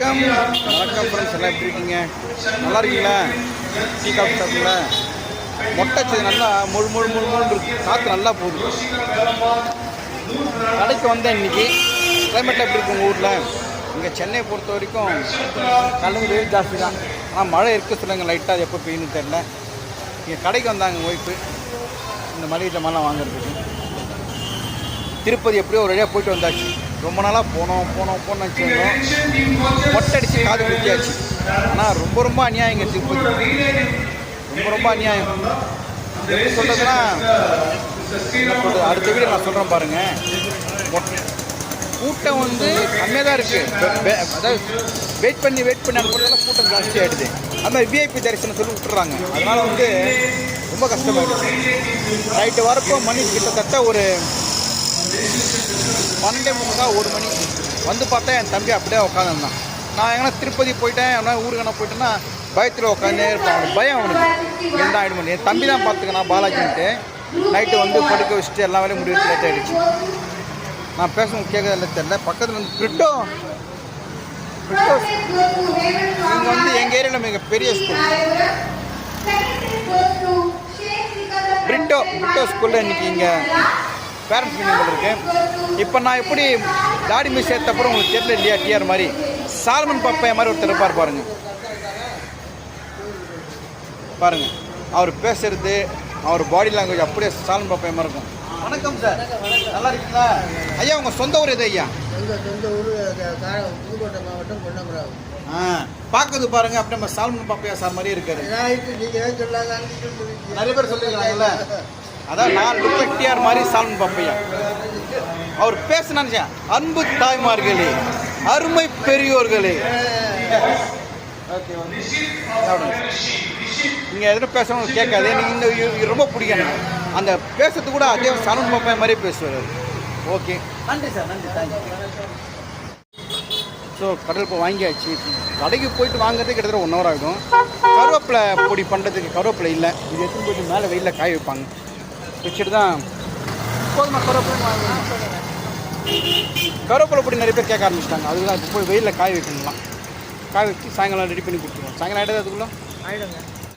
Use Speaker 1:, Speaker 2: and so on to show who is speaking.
Speaker 1: வணக்கம் வணக்கம் ஃப்ரெண்ட்ஸ் எல்லாம் எப்படி இருக்கீங்க நல்லா இருக்கீங்களா டீ காஃபி சாப்பிட்டீங்களா மொட்டை நல்லா முழு முழு முழு முழு காற்று நல்லா போகுது கடைக்கு வந்தேன் இன்னைக்கு கிளைமேட்டில் எப்படி இருக்கு உங்கள் ஊரில் இங்கே சென்னை பொறுத்த வரைக்கும் கலந்து வெயில் ஜாஸ்தி தான் ஆனால் மழை இருக்க சொல்லுங்க லைட்டாக அது எப்போ பெய்யுன்னு தெரில இங்கே கடைக்கு வந்தாங்க ஒய்ஃபு இந்த மளிகை ஜாமான்லாம் வாங்குறதுக்கு திருப்பதி எப்படியோ ஒரு வழியாக போயிட்டு வந்தாச்சு ரொம்ப நாளாக போனோம் போனோம் போனோம் சொன்னோம் மொட்டடிச்சு காது குத்தியாச்சு ஆனால் ரொம்ப ரொம்ப அநியாயங்க திருப்பதி ரொம்ப ரொம்ப அநியாயம் எப்படி சொல்கிறதுன்னா அடுத்த வீடு நான் சொல்கிறேன் பாருங்கள் கூட்டம் வந்து கம்மியாக தான் இருக்குது அதாவது வெயிட் பண்ணி வெயிட் பண்ணி அனுப்புறதுனால கூட்டம் ஜாஸ்தி ஆகிடுது அந்த விஐபி தரிசனம் சொல்லி விட்டுறாங்க அதனால் வந்து ரொம்ப இருக்குது நைட்டு வரப்போ மணி கிட்டத்தட்ட ஒரு பன்னெண்டே முக்கா ஒரு மணி வந்து பார்த்தா என் தம்பி அப்படியே உட்காந்துருந்தான் நான் எங்கன்னா திருப்பதி போயிட்டேன் என்ன ஊருக்கு என்ன போயிட்டேன்னா பயத்தில் உட்காந்தே இருப்பாங்க பயம் அவனுக்கு என்ன ஆகிடும் என் தம்பி தான் பார்த்துக்கணும் பாலாஜின்ட்டு நைட்டு வந்து படுக்க வச்சுட்டு எல்லா வேலையும் முடிவு லேட் ஆகிடுச்சு நான் பேசணும் கேட்கறதில்ல தெரில பக்கத்தில் வந்து கிரிட்டோ கிரிட்டோ இங்கே வந்து எங்கள் ஏரியாவில் மிக பெரிய ஸ்கூல் பிரிண்டோ பிரிட்டோ ஸ்கூலில் இன்றைக்கி இங்கே பேரண்ட்ஸ் மீட்டிங் பண்ணிருக்கு இப்போ நான் எப்படி தாடி மிஸ் சேர்த்தப்பறம் உங்களுக்கு தெரியல இல்லையா டிஆர் மாதிரி சால்மன் பப்பைய மாதிரி ஒருத்தர் இருப்பார் பாருங்க பாருங்க அவர் பேசுறது அவர் பாடி லாங்குவேஜ் அப்படியே சால்மன் பப்பைய மாதிரி இருக்கும்
Speaker 2: வணக்கம் சார் நல்லா இருக்கீங்களா
Speaker 1: ஐயா உங்கள் சொந்த ஊர் எது ஐயா சொந்த ஊர் புதுக்கோட்டை மாவட்டம் பொன்னமராவ் ஆ பார்க்குறது பாருங்க அப்படியே நம்ம சால்மன் பப்பையா சார் மாதிரி இருக்காரு
Speaker 2: நிறைய பேர் சொல்லிருக்காங்கல்ல
Speaker 1: அதான் நான் பெட்டியார் மாதிரி சாமி பாப்பையா அவர் நினைச்சேன் அன்பு தாய்மார்களே அருமை பெரியோர்களே நீங்கள் எதுவும் பேசணும் கேட்காது எனக்கு இந்த ரொம்ப பிடிக்கும் எனக்கு அந்த பேசுறது கூட அதே சலன் பாப்பா மாதிரி பேசுவார் ஓகே
Speaker 2: நன்றி சார் நன்றி தேங்க்யூ
Speaker 1: ஸோ கடல் இப்போ வாங்கியாச்சு கடைக்கு போயிட்டு வாங்குறதே கிட்டத்தட்ட ஒன் ஹவர் ஆகும் கருவேப்பிலை பொடி பண்ணுறதுக்கு கருவேப்பிலை இல்லை இது எத்தனை போயிட்டு மேலே வெயிலில் காய வைப்பாங்க வச்சுட்டு தான் போதுமா கருவேப்பிலை கருவேப்பிலை நிறைய பேர் கேட்க ஆரம்பிச்சிட்டாங்க அதுக்கு தான் இப்போ வெயிலில் காய வைக்கணும்லாம் காய வச்சு சாயங்காலம் ரெடி பண்ணி கொடுத்துருவோம் சாயங்காலம் ஆகிடாது அதுக்குள்ளே ஆகிடுங்க